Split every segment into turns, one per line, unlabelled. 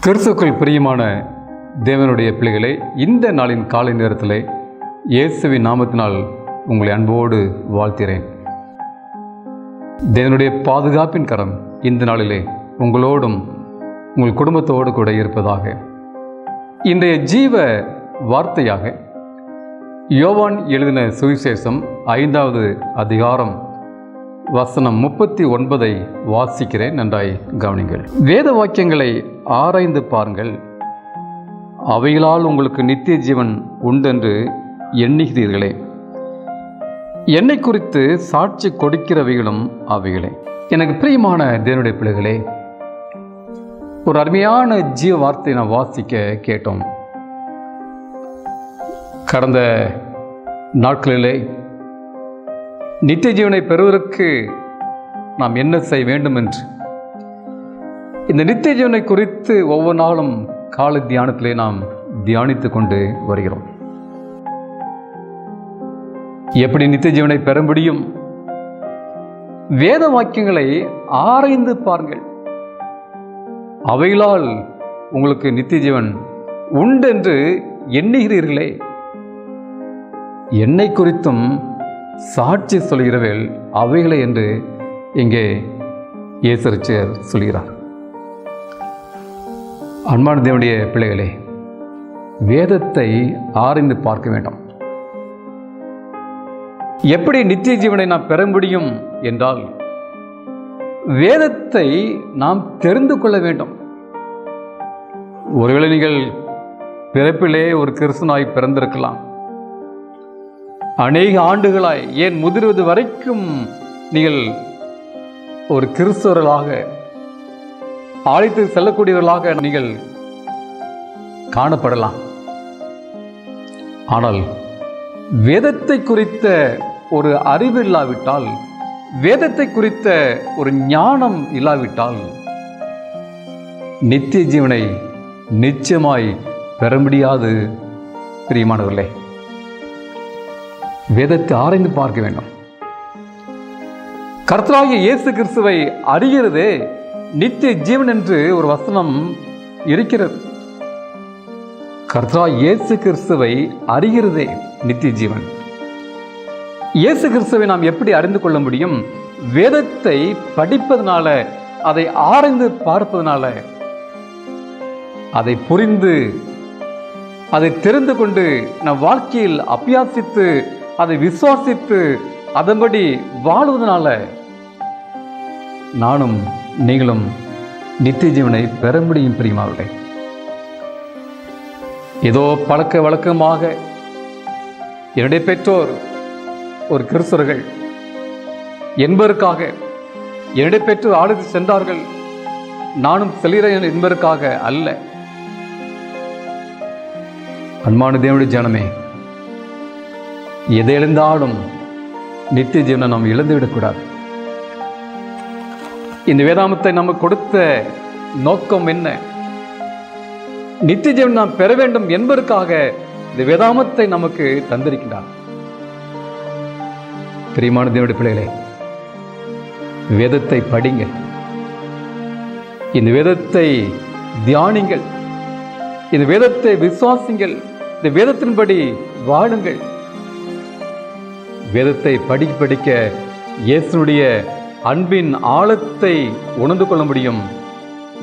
கிறிஸ்துக்கள் பிரியமான தேவனுடைய பிள்ளைகளை இந்த நாளின் காலை நேரத்தில் இயேசுவின் நாமத்தினால் உங்களை அன்போடு வாழ்த்திறேன் தேவனுடைய பாதுகாப்பின் கரம் இந்த நாளிலே உங்களோடும் உங்கள் குடும்பத்தோடு கூட இருப்பதாக. இன்றைய ஜீவ வார்த்தையாக யோவான் எழுதின சுவிசேஷம் ஐந்தாவது அதிகாரம் வசனம் முப்பத்தி ஒன்பதை வாசிக்கிறேன். நன்றாய் கவனிங்கள். வேத வாக்கியங்களை ஆராய்ந்து பாருங்கள். அவைகளால் உங்களுக்கு நித்திய ஜீவன் உண்டென்று எண்ணுகிறீர்களே. என்னை குறித்து சாட்சி கொடுக்கிறவைகளும் அவைகளே. எனக்கு பிரியமான தேவனுடைய பிள்ளைகளே ஒரு அருமையான ஜீவ வார்த்தையை நான் வாசிக்க கேட்டோம். கடந்த நாட்களிலே நித்திய ஜீவனை பெறுவதற்கு நாம் என்ன செய்ய வேண்டும் என்று இந்த நித்திய ஜீவனை குறித்து ஒவ்வொரு நாளும் கால தியானத்திலே நாம் தியானித்து கொண்டு வருகிறோம். எப்படி நித்திய ஜீவனை பெற முடியும்? வேத வாக்கியங்களை ஆராய்ந்து பாருங்கள். அவைகளால் உங்களுக்கு நித்திய ஜீவன் உண்டென்று எண்ணுகிறீர்களே. என்னை குறித்தும் சாட்சி சொல்கிறவர்கள் அவைகளை என்று இங்கே இயேசரிச்சர் சொல்கிறார். அன்பான தேவனுடைய பிள்ளைகளே வேதத்தை ஆராய்ந்து பார்க்க வேண்டும். எப்படி நித்திய ஜீவனை நாம் பெற முடியும் என்றால் வேதத்தை நாம் தெரிந்து கொள்ள வேண்டும். ஒருவேளை நீங்கள் பிறப்பிலே ஒரு கிறிஸ்தனாய் பிறந்திருக்கலாம். அநேக ஆண்டுகளாய் ஏன் முதிர்வது வரைக்கும் நீங்கள் ஒரு கிறிஸ்தவர்களாக அழைத்து செல்லக்கூடியவர்களாக நீங்கள் காணப்படலாம். ஆனால் வேதத்தை குறித்த ஒரு அறிவு இல்லாவிட்டால் வேதத்தை குறித்த ஒரு ஞானம் இல்லாவிட்டால் நித்திய ஜீவனை நிச்சயமாய் பெற முடியாது பிரியமானவர்களே. வேதத்தை ஆராய்ந்து பார்க்க வேண்டும். கர்த்தராகிய இயேசு கிறிஸ்துவை அறிகிறதே நித்திய ஜீவன் என்று ஒரு வசனம் இருக்கிறது. கர்த்தா இயேசு கிறிஸ்துவை அறிகிறதே நித்திய ஜீவன். இயேசு கிறிஸ்துவை நாம் எப்படி அறிந்து கொள்ள முடியும்? வேதத்தை படிப்பதனால அதை ஆராய்ந்து பார்ப்பதனால அதை புரிந்து அதை தெரிந்து கொண்டு நம் வாழ்க்கையில் அபியாசித்து அதை விசுவாசித்து அதன்படி வாழ்வதனால நானும் நீங்களும் நித்திய ஜீவனை பெற முடியும் பிரியமாவர்களே ஏதோ பழக்க வழக்கமாக என்னுடைய பெற்றோர் ஒரு கிறிஸ்தவர்கள் என்பதற்காக என்னுடைய பெற்றோர் ஆளுக்கு சென்றார்கள். நானும் செல்கிறேன் என்பதற்காக அல்ல. அன்பான தேவனுடைய ஜனமே எதை எழுந்தாலும் நித்திய ஜீவனை நாம் இழந்துவிடக்கூடாது. இந்த வேதாமத்தை நமக்கு கொடுத்த நோக்கம் என்ன? நித்திய ஜீவன் நாம் பெற வேண்டும் என்பதற்காக இந்த வேதாமத்தை நமக்கு தந்திருக்கிறார் பிரியமான தேவடி பிள்ளைகளே வேதத்தை படிங்கள். இந்த வேதத்தை தியானிங்கள். இந்த வேதத்தை விசுவாசிங்கள். இந்த வேதத்தின்படி வாழுங்கள். வேதத்தை படிக்க படிக்க இயேசுடைய அன்பின் ஆழத்தை உணர்ந்து கொள்ள முடியும்.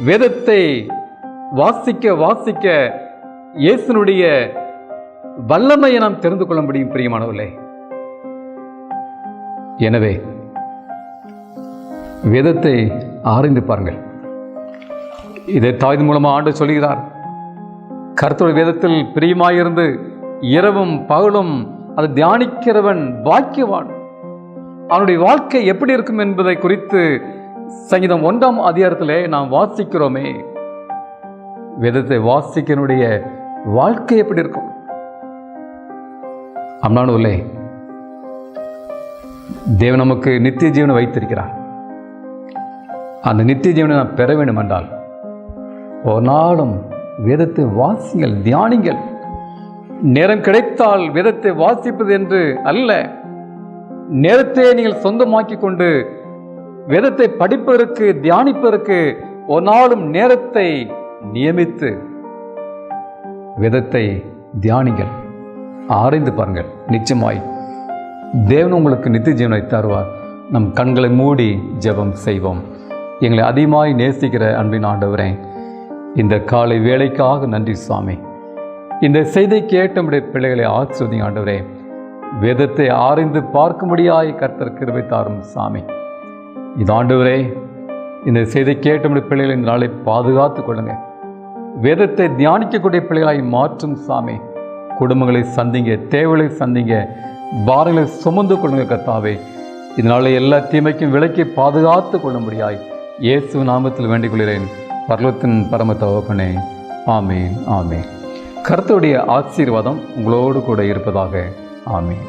வேதத்தை வாசிக்க வாசிக்க இயேசுனுடைய வல்லமையை நாம் தெரிந்து கொள்ள முடியும் பிரியமானவர்களே. எனவே வேதத்தை ஆராய்ந்து பாருங்கள். இதை தாய் மூலமாக ஆண்டு சொல்கிறார் கருத்துடைய வேதத்தில் பிரியமாயிருந்து இரவும் பகலும் அதை தியானிக்கிறவன் பாக்கியவான். அவனுடைய வாழ்க்கை எப்படி இருக்கும் என்பதை குறித்து சங்கீதம் ஒன்றாம் அதிகாரத்திலே நாம் வாசிக்கிறோமே. வேதத்தை வாசிக்கனுடைய வாழ்க்கை எப்படி இருக்கும்? அம்மானுவல்லே தேவன் நமக்கு நித்திய ஜீவனை வைத்திருக்கிறார். அந்த நித்திய ஜீவனை நாம் பெற வேண்டும் என்றால் ஒரு நாளும் வேதத்தை வாசிங்கள் தியானிங்கள். நேரம் கிடைத்தால் வேதத்தை வாசிப்பது என்று அல்ல. நேரத்தை நீங்கள் சொந்தமாக்கி கொண்டு வேதத்தை படிப்பதற்கு தியானிப்பதற்கு ஒரு நாளும் நேரத்தை நியமித்து வேதத்தை தியானிங்கள். ஆராய்ந்து பாருங்கள். நிச்சயமாய் தேவன் உங்களுக்கு நித்திய ஜீவனை தருவார். நம் கண்களை மூடி ஜெபம் செய்வோம். எங்களை அதிகமாய் நேசிக்கிற அன்பின் ஆண்டவரே இந்த காலை வேலைக்காக நன்றி சுவாமி. இந்த செய்தி கேட்டமுடைய பிள்ளைகளை ஆசிர்வதிங்க ஆண்டவரே. வேதத்தை ஆராய்ந்து பார்க்கும்படியாய் கர்த்தர் கிருபை தாரும் சாமி. இது ஆண்டவரே இந்த செய்தி கேட்டமுடைய பிள்ளைகளை இந்த நாளை பாதுகாத்து கொள்ளுங்க. வேதத்தை தியானிக்கக்கூடிய பிள்ளைகளாய் மாற்றும் சாமி. குடும்பங்களை சந்திங்க தேவைகளை சந்திங்க பாரங்களை சுமந்து கொள்ளுங்க கர்த்தாவே. இதனால எல்லா தீமைக்கும் விலக்கி பாதுகாத்து கொள்ளும்படியாய் இயேசு நாமத்தில் வேண்டிக் கொள்கிறேன் பர்வத்தின் பரம தகப்பனே ஆமேன் ஆமேன். கர்த்தருடைய ஆசீர்வாதம் உங்களோடு கூட இருப்பதாக ஆமேன்